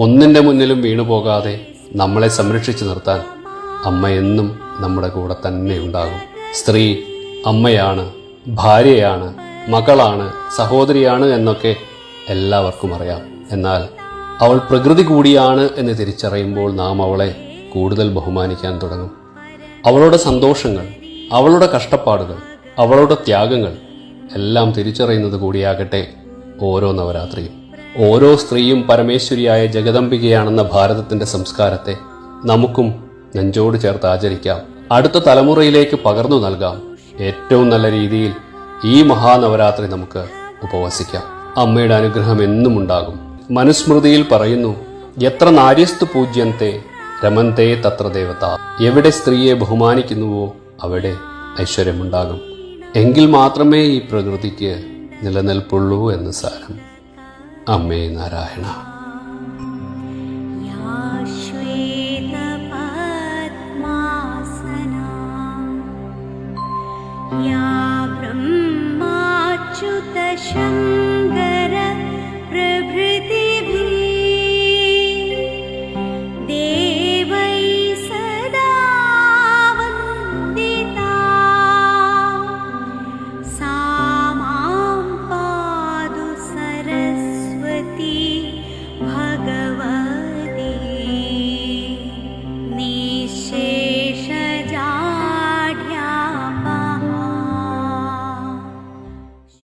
ഒന്നിന്റെ മുന്നിലും വീണു പോകാതെ നമ്മളെ സംരക്ഷിച്ചു നിർത്താൻ അമ്മ എന്നും നമ്മുടെ കൂടെ തന്നെ ഉണ്ടാകും. സ്ത്രീ അമ്മയാണ് ഭാര്യയാണ് മകളാണ് സഹോദരിയാണ് എന്നൊക്കെ എല്ലാവർക്കും അറിയാം. എന്നാൽ അവൾ പ്രകൃതി കൂടിയാണ് എന്ന് തിരിച്ചറിയുമ്പോൾ നാം അവളെ കൂടുതൽ ബഹുമാനിക്കാൻ തുടങ്ങും. അവളുടെ സന്തോഷങ്ങൾ അവളുടെ കഷ്ടപ്പാടുകൾ അവളുടെ ത്യാഗങ്ങൾ എല്ലാം തിരിച്ചറിയുന്നത് കൂടിയാകട്ടെ ഓരോ നവരാത്രിയും. ഓരോ സ്ത്രീയും പരമേശ്വരിയായ ജഗദംബികയാണെന്ന ഭാരതത്തിന്റെ സംസ്കാരത്തെ നമുക്കും നെഞ്ചോട് ചേർത്ത് ആചരിക്കാം. അടുത്ത തലമുറയിലേക്ക് പകർന്നു നൽകാം. ഏറ്റവും നല്ല രീതിയിൽ ഈ മഹാനവരാത്രി നമുക്ക് ഉപവസിക്കാം. അമ്മയുടെ അനുഗ്രഹം എന്നും ഉണ്ടാകും. മനുസ്മൃതിയിൽ പറയുന്നു എത്ര നാര്യസ്തു പൂജ്യന്തേ രമന്തേ തത്ര ദേവത. എവിടെ സ്ത്രീയെ ബഹുമാനിക്കുന്നുവോ അവിടെ ഐശ്വര്യമുണ്ടാകും. എങ്കിൽ മാത്രമേ ഈ പ്രകൃതിക്ക് നിലനിൽപ്പുള്ളൂ എന്ന് സാരം. അമ്മേ നാരായണ. ശ്വേതപത്മാസന യാ